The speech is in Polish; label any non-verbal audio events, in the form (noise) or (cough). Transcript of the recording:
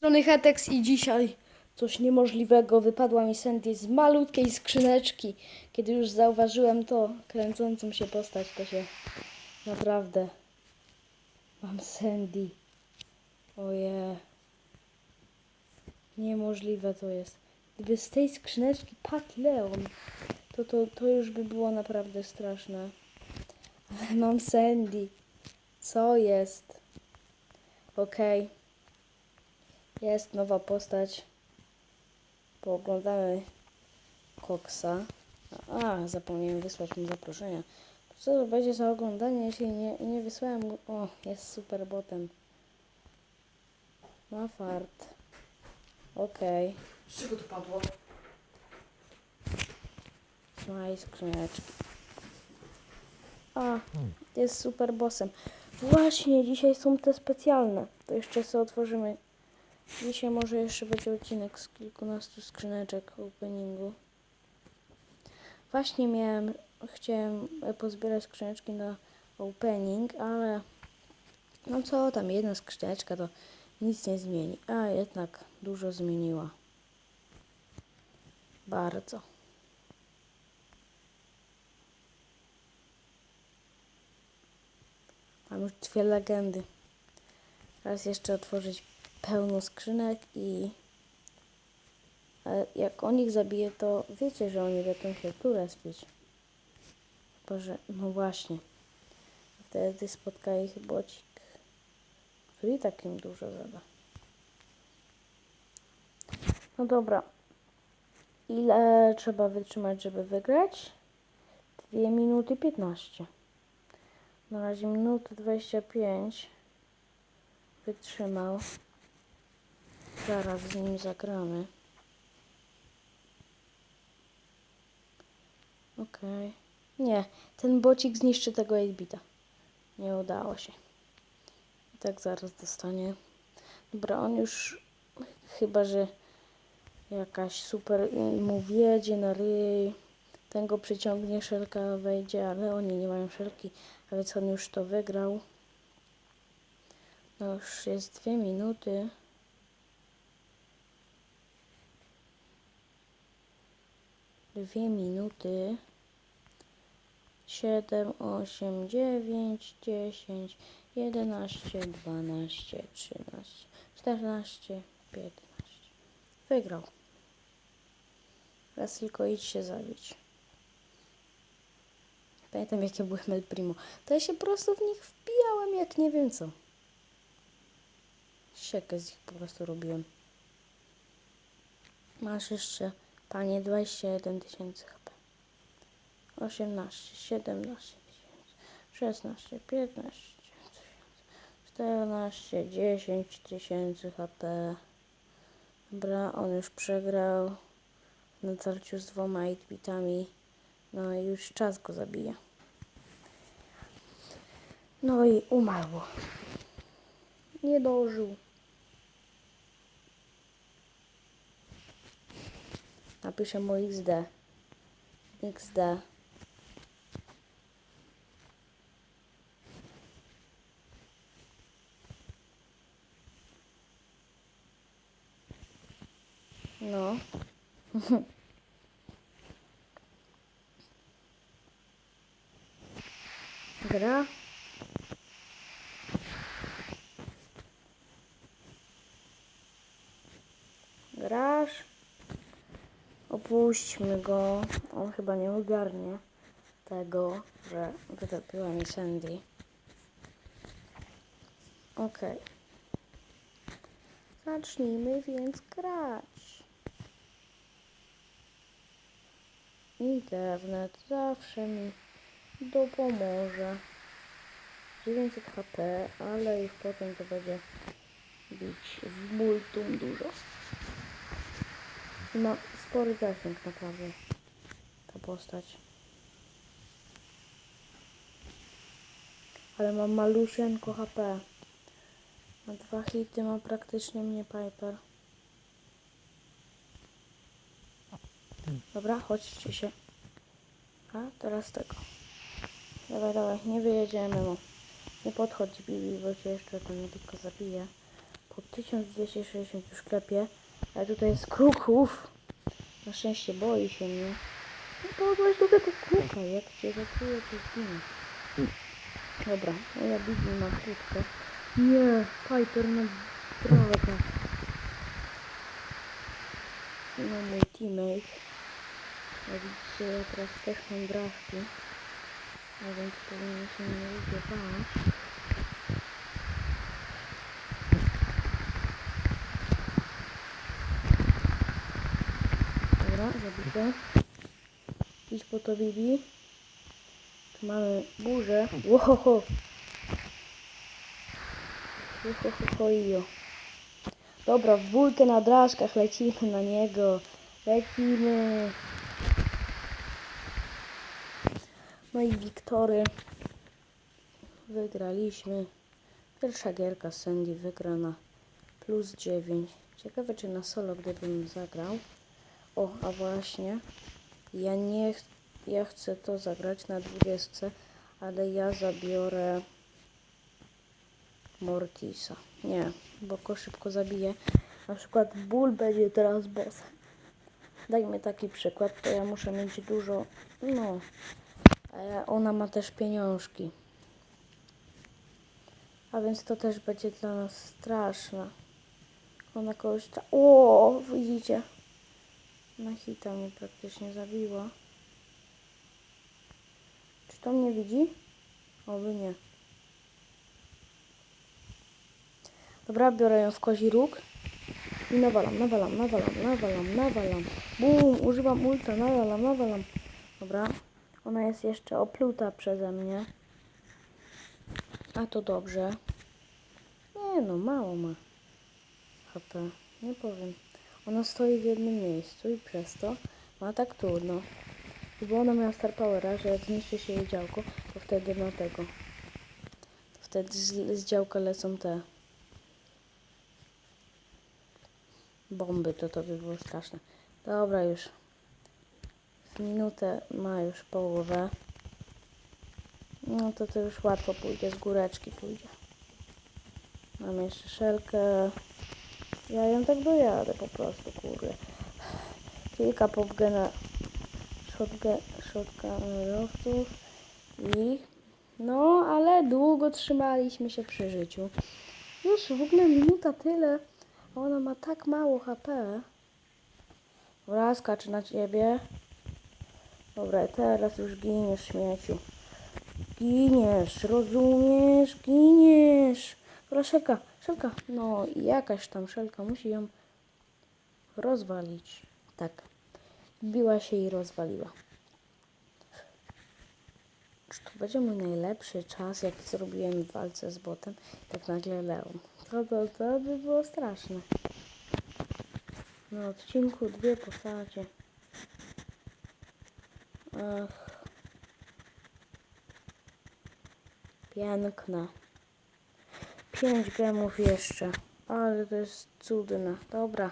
strony Hetex i dzisiaj coś niemożliwego. Wypadła mi Sandy z malutkiej skrzyneczki. Kiedy już zauważyłem to, kręcącą się postać, to się naprawdę... Mam Sandy. Oje. Niemożliwe to jest. Gdyby z tej skrzyneczki padł Leon, to, to, to już by było naprawdę straszne. Ale mam Sandy. Co jest? Okej. Jest nowa postać. Pooglądamy Koksa. A, zapomniałem wysłać mu zaproszenia. Co to będzie za oglądanie, jeśli nie, nie wysłałem mu... O, jest super botem. Ma fart. Okej. Z czego to padło? Okay. skrzyneczki. A, jest super bossem. Właśnie, dzisiaj są te specjalne. To jeszcze sobie otworzymy. Dzisiaj może jeszcze będzie odcinek z kilkunastu skrzyneczek openingu. Właśnie miałem, chciałem e, pozbierać skrzyneczki na opening, ale no co tam, jedna skrzyneczka to nic nie zmieni. A jednak dużo zmieniła. Bardzo. Mam już dwie legendy. Teraz jeszcze otworzyć pełno skrzynek i jak on ich zabije, to wiecie, że oni będą się tu respić. Chyba, że... No właśnie. Wtedy spotka ich bocik. Który i tak im dużo zada. No dobra. Ile trzeba wytrzymać, żeby wygrać? 2 minuty 15. Na razie minutę 25 wytrzymał. Zaraz z nim zagramy. Okej. Nie, ten bocik zniszczy tego 8-bita. Nie udało się. I tak zaraz dostanie. Dobra, on już chyba, że jakaś super mu wjedzie na ryj. Ten go przyciągnie, szelka wejdzie, ale oni nie mają szelki, a więc on już to wygrał. No już jest dwie minuty. Dwie minuty. Siedem, osiem, dziewięć, dziesięć, jedenaście, dwanaście, trzynaście, czternaście, piętnaście. Wygrał. Teraz tylko idź się zabić. Pamiętam jakie byłem El Primo. To ja się po prostu w nich wbijałem jak nie wiem co. Siekę z nich po prostu robiłem. Masz jeszcze, panie, 21 tysięcy HP. 18, 17 tysięcy, 16, 15 tysięcy, 14, 10 tysięcy HP. Dobra, on już przegrał na tarciu z dwoma 8-bitami. No i już czas go zabija. No i umarło. Nie dożył. Napiszę mu XD. XD. No. (laughs) Gra. Grasz. Opuśćmy go. On chyba nie ogarnie tego, że wytopiła mi Sandy. Okej. Zacznijmy więc grać. Internet zawsze mi dopomoże. 900 HP, ale już potem to będzie bić w multum dużo. Ma spory zasięg naprawdę ta postać. Ale mam malusieńko HP. Na dwa hity ma praktycznie mnie Piper. Dobra, chodźcie się. A, teraz tego. Dawaj, dawaj, nie wyjedziemy mu. Nie podchodź Bibi, bo cię jeszcze nie tylko zabije. chłop 1260 już klepie. Ale tutaj jest kruków. Na szczęście boi się mnie. No to odłaź do tego kruka. Jak cię zakuje, to zginie. Dobra, no ja Bibi ma krótkę. Nie, Piper na drogę. No mój teammate. Jak widzicie, ja teraz też mam draszki. A więc powinien się nie lubię Idź po to Bibi. Tu mamy burzę. Łohoho. Łohoho ijo. Dobra, w bójkę na drażkach lecimy na niego. Lecimy. No i Wiktory. Wygraliśmy. Pierwsza gierka Sandy wygrana. Plus 9. Ciekawe czy na solo gdybym zagrał. O, a właśnie. Ja nie ch ja chcę to zagrać na 20, ale ja zabiorę Mortisa. Nie, bo go szybko zabiję. Na przykład Bull będzie teraz boss. Dajmy taki przykład, to ja muszę mieć dużo, no, ale ona ma też pieniążki. A więc to też będzie dla nas straszne. Ona kogoś ta... O, widzicie? Na hita mnie praktycznie zabiła. Czy to mnie widzi? Oby nie. Dobra, biorę ją w kozi róg. I nawalam, nawalam, nawalam, nawalam, nawalam. Bum, używam ulta, nawalam, nawalam. Dobra. Ona jest jeszcze opluta przeze mnie. A to dobrze. Nie no, mało ma. HP. Nie powiem. Ona stoi w jednym miejscu i przez to ma tak trudno. Gdyby ona miała Star Powera, że jak zniszczy się jej działko, to wtedy ma tego. Wtedy z, z działka lecą te bomby, to to by było straszne. Dobra już. W minutę ma już połowę. No to to już łatwo pójdzie, z góreczki pójdzie. Mam jeszcze szelkę. Ja ją tak dojadę po prostu, kurde. Kilka popgena shotgunerowców i no, ale długo trzymaliśmy się przy życiu. Już w ogóle minuta tyle, a ona ma tak mało HP. Dobra, skacze na ciebie. Dobra, teraz już giniesz, śmieciu. Giniesz, rozumiesz? Giniesz. Dobra, szelka. No jakaś tam szelka musi ją rozwalić. Tak. Wbiła się i rozwaliła. Czy to będzie mój najlepszy czas, jak zrobiłem w walce z botem? Tak nagle Leon. To, to, to by było straszne. Na odcinku dwie postacie. Ach. Piękna. Pięć gemów jeszcze. Ale to jest cudne. Dobra.